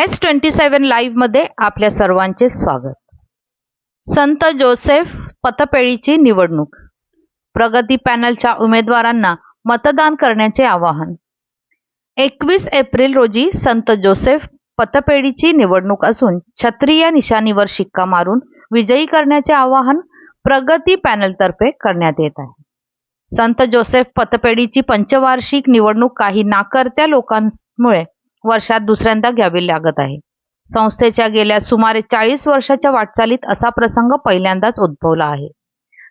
S twenty सेवन लाईव्हमध्ये आपल्या सर्वांचे स्वागत. संत जोसेफ पतपेढीची निवडणूक. प्रगती पॅनलच्या उमेदवारांना मतदान करण्याचे आवाहन. एकवीस एप्रिल रोजी संत जोसेफ पतपेढीची निवडणूक असून क्षत्रिय निशाणीवर शिक्का मारून विजयी करण्याचे आवाहन प्रगती पॅनलतर्फे करण्यात येत आहे. संत जोसेफ पतपेढीची पंचवार्षिक निवडणूक काही नाकर्त्या लोकांमुळे वर्षात दुसऱ्यांदा घ्यावी लागत आहे. संस्थेच्या गेल्या सुमारे चाळीस वर्षाच्या वाटचालीत असा प्रसंग पहिल्यांदाच उद्भवला आहे.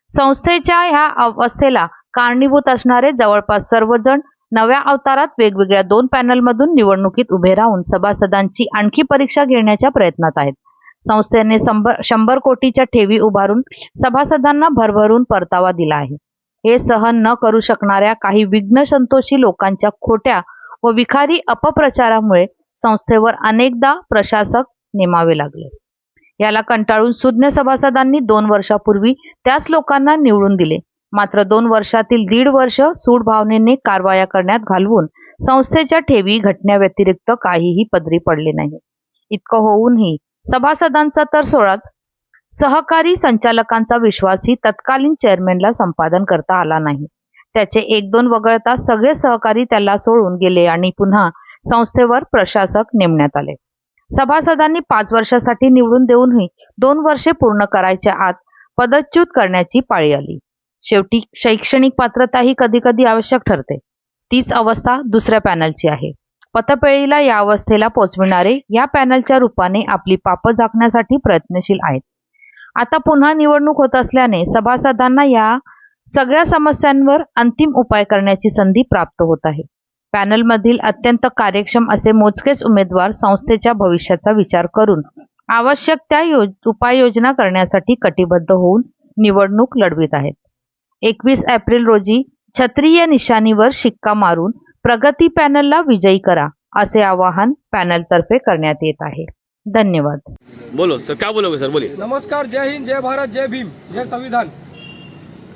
संस्थेच्या ह्या अवस्थेला कारणीभूत असणारे जवळपास सर्वजण नव्या अवतारात वेगवेगळ्या दोन पॅनलमधून निवडणुकीत उभे राहून सभासदांची आणखी परीक्षा घेण्याच्या प्रयत्नात आहेत. संस्थेने शंभर शंभर कोटीच्या ठेवी उभारून सभासदांना भरभरून परतावा दिला आहे. हे सहन न करू शकणाऱ्या काही विघ्न संतोषी लोकांच्या खोट्या व विखारी अपप्रचारामुळे संस्थेवर अनेकदा प्रशासक नेमावे लागले. याला कंटाळून सुज्ञ सभासदांनी दोन वर्षापूर्वी त्याच लोकांना निवडून दिले. मात्र दोन वर्षातील दीड वर्ष सूड भावनेने कारवाया करण्यात घालवून संस्थेच्या ठेवी घटण्याव्यतिरिक्त काहीही पदरी पडले नाही. इतकं होऊनही सभासदांचा तर सोळाच सहकारी संचालकांचा विश्वासही तत्कालीन चेअरमॅनला संपादन करता आला नाही. त्याचे एक दोन वगळता सगळे सहकारी त्याला सोडून गेले आणि पुन्हा संस्थेवर प्रशासक नेमण्यात आले. सभासदांनी पाच वर्षासाठी निवडून देऊनही दोन वर्षे पूर्ण करायच्या आत पदच्युत करण्याची पाळी आली. शेवटी शैक्षणिक पात्रता ही कधी कधी आवश्यक ठरते. तीच अवस्था दुसऱ्या पॅनलची आहे. पतपेळीला या अवस्थेला पोचविणारे या पॅनलच्या रूपाने आपली पाप झाकण्यासाठी प्रयत्नशील आहेत. आता पुन्हा निवडणूक होत असल्याने सभासदांना या सगळ्या समस्यांवर अंतिम उपाय करण्याची संधी प्राप्त होत आहे. पॅनलमधील अत्यंत कार्यक्षम असे मोजकेच उमेदवार संस्थेच्या भविष्याचा विचार करून आवश्यक त्या योज उपाययोजना करण्यासाठी कटिबद्ध होऊन निवडणूक लढवित आहेत. एकवीस एप्रिल रोजी छत्रीय निशाणीवर शिक्का मारून प्रगती पॅनलला विजयी करा असे आवाहन पॅनलतर्फे करण्यात येत आहे. धन्यवाद. बोलो सर क्या बोलोगे सर? बोलिए. नमस्कार जय हिंद जय भारत जय भीम जय संविधान.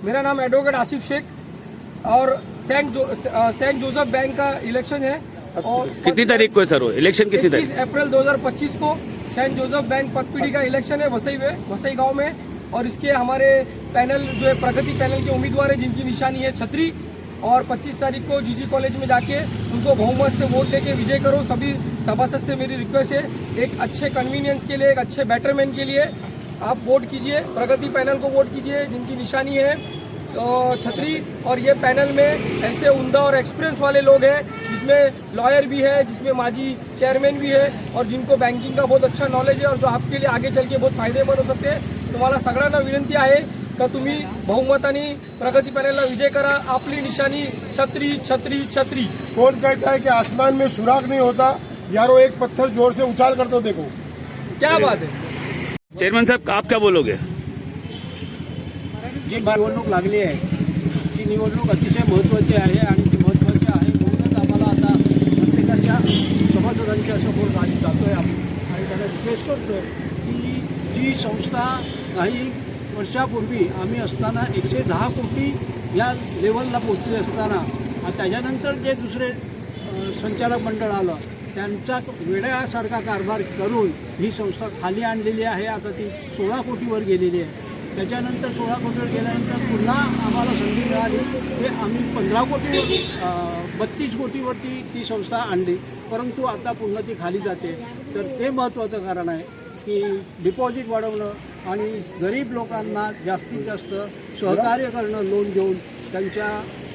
मेरा नाम एडवोकेट आसिफ शेख और सेंट जो सेंट जोसेफ बैंक का इलेक्शन है और कितनी तारीख को है सर वो? इलेक्शन कितनी तारीख? अप्रैल 2025 को सेंट जोसेफ बैंक पगपीढ़ी का इलेक्शन है वसई में वसई गाँव में और इसके हमारे पैनल जो है प्रगति पैनल के उम्मीदवार है जिनकी निशानी है छतरी और 25 तारीख को जीजी कॉलेज में जाके उनको बहुमत से वोट लेके विजय करो सभी सभासद से मेरी रिक्वेस्ट है। एक अच्छे कन्वीनियंस के लिए एक अच्छे बेटरमेंट के लिए आप वोट कीजिए प्रगति पैनल को वोट कीजिए जिनकी निशानी है छतरी और ये पैनल में ऐसे उमदा और एक्सपीरियंस वाले लोग हैं जिसमें लॉयर भी है जिसमें माजी चेयरमैन भी है और जिनको बैंकिंग का बहुत अच्छा नॉलेज है और जो आपके लिए आगे चल के बहुत फ़ायदेमंद हो सकते हैं। तुम्हाला सगळ्यांना विनंती आहे का तुम्ही बहुमताने प्रगती पॅनलला विजय करा आपली निशानी छत्री छत्री छत्री। कौन कहता है कि आसमान में सुराग नहीं होता? यारो एक पत्थर ज़ोर से उछाल कर दो देखो। क्या बात है? चेयरमैन साहब आप क्या बोलोगे? जी निवडणूक लागली आहे. ती निवडणूक अतिशय महत्त्वाची आहे आणि ती महत्त्वाची आहे म्हणूनच आम्हाला आता प्रत्येकाच्या सभासदांच्या समोर आम्ही जातो आहे आपण आणि त्यांना रिक्वेस्ट करतो आहे की जी संस्था काही वर्षापूर्वी आम्ही असताना एकशे दहा कोटी या लेवलला पोचली असताना आणि त्याच्यानंतर जे दुसरे संचालक मंडळ आलं त्यांचा वेड्यासारखा कारभार करून ही संस्था खाली आणलेली आहे. आता ती सोळा कोटीवर गेलेली आहे. त्याच्यानंतर सोळा कोटीवर गेल्यानंतर पुन्हा आम्हाला संधी मिळाली. ते आम्ही पंधरा कोटीवर बत्तीस कोटीवरती ती संस्था आणली. परंतु आता पुन्हा ती खाली जाते. तर ते महत्त्वाचं कारण आहे की डिपॉझिट वाढवणं आणि गरीब लोकांना जास्तीत जास्त सहकार्य करणं लोन देऊन त्यांच्या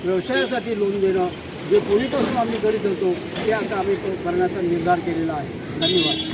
व्यवसायासाठी लोन देणं जे पूर्वीपासून आम्ही करीत होतो ते आता आम्ही करण्याचा निर्धार केलेला आहे. धन्यवाद.